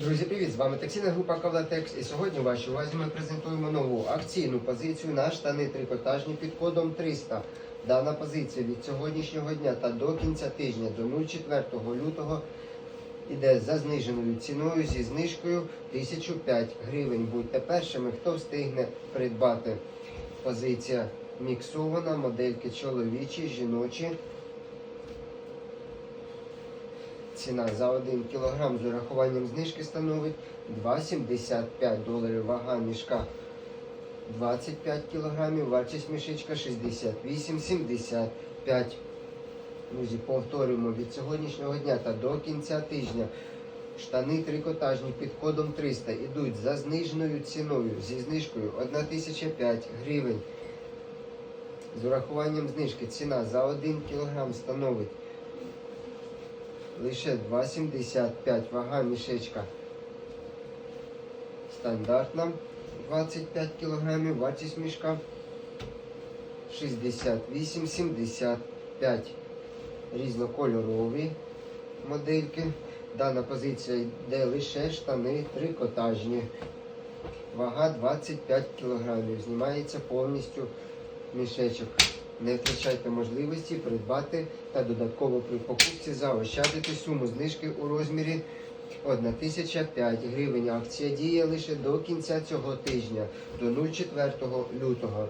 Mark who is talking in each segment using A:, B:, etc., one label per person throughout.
A: Друзі, привіт! З вами таксійна група Кавлатекс. І сьогодні в вашій увазі ми презентуємо нову акційну позицію на штани трикотажні під кодом 300. Дана позиція від сьогоднішнього дня та до кінця тижня до 04 лютого іде за зниженою ціною зі знижкою 1005 гривень. Будьте першими, хто встигне придбати. Позиція міксована, модельки чоловічі, жіночі. Ціна за 1 кг з урахуванням знижки становить 2,75 доларів. Вага мішка 25 кг, вартість мішечка 68,75. Друзі, повторюємо від сьогоднішнього дня та до кінця тижня. Штани трикотажні під кодом 300 ідуть за зниженою ціною зі знижкою 1005 гривень. З урахуванням знижки ціна за 1 кг становить лише 2,75 вага мішечка. Стандартна 25 кг, вартість мішка 68,75. Різнокольорові модельки. Дана позиція йде лише штани трикотажні. Вага 25 кг. Знімається повністю мішечок. Не втрачайте можливості придбати та додатково при покупці заощадити суму знижки у розмірі 1005 гривень. Акція діє лише до кінця цього тижня, до 04 лютого.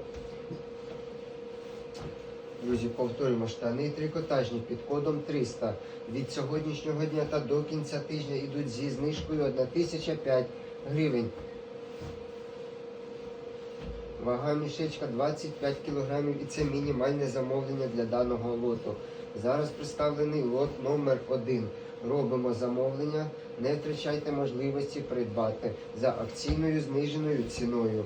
A: Друзі, повторюємо, штани трикотажні під кодом 300. Від сьогоднішнього дня та до кінця тижня йдуть зі знижкою 1005 гривень. Вага мішечка 25 кг і це мінімальне замовлення для даного лоту. Зараз представлений лот номер 1 Робимо замовлення, не втрачайте можливості придбати за акційною зниженою ціною.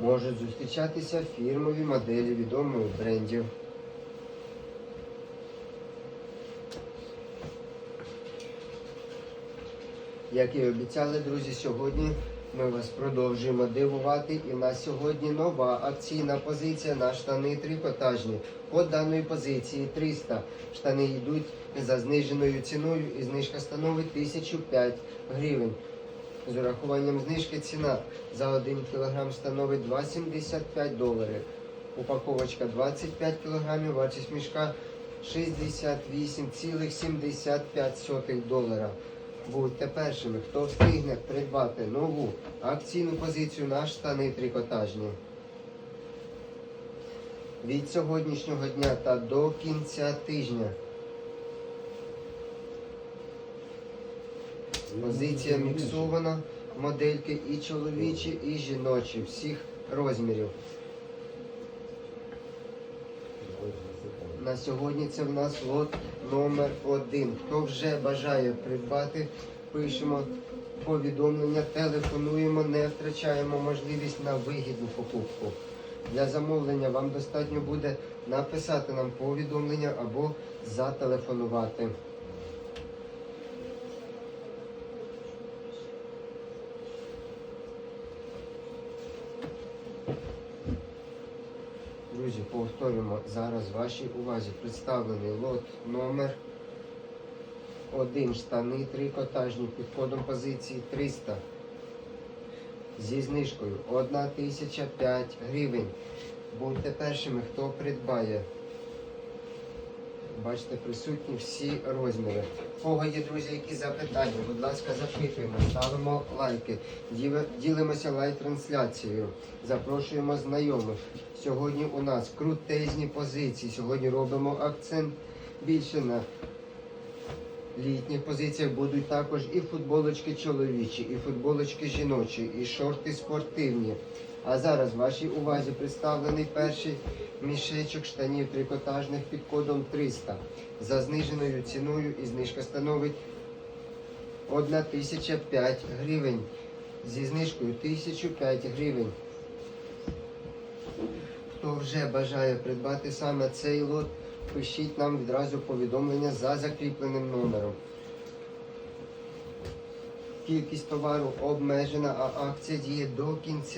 A: Можуть зустрічатися фірмові моделі відомих брендів. Як і обіцяли, друзі, сьогодні ми вас продовжуємо дивувати. І на сьогодні нова акційна позиція на штани трикотажні. Код даної позиції 300. Штани йдуть за зниженою ціною і знижка становить 1005 гривень. З урахуванням знижки ціна за 1 кг становить 2,75 доларів. Упаковочка 25 кг, вартість мішка 68,75 долара. Будьте першими, хто встигне придбати нову акційну позицію на штани трикотажні. Від сьогоднішнього дня та до кінця тижня. Позиція міксована, модельки і чоловічі, і жіночі, всіх розмірів. На сьогодні це в нас лот номер один. Хто вже бажає придбати, пишемо повідомлення, телефонуємо, не втрачаємо можливість на вигідну покупку. Для замовлення вам достатньо буде написати нам повідомлення або зателефонувати. Друзі, повторюємо, зараз вашій увазі представлений лот номер 1 штани трикотажні під кодом позиції 300 зі знижкою 1005 гривень. Будьте першими, хто придбає. Бачите, присутні всі розміри. Кого є, друзі, які запитання, будь ласка, запитуємо, ставимо лайки, діли- ділимося лайв-трансляцією, запрошуємо знайомих. Сьогодні у нас крутезні позиції. Сьогодні робимо акцент більше на літніх позиціях. Будуть також і футболочки чоловічі, і футболочки жіночі, і шорти спортивні. А зараз вашій увазі представлений перший мішечок штанів трикотажних під кодом 300 за зниженою ціною і знижка становить 1005 гривень. Зі знижкою 1005 гривень. Хто вже бажає придбати саме цей лот, пишіть нам відразу повідомлення за закріпленим номером. Кількість товару обмежена, а акція діє до кінця.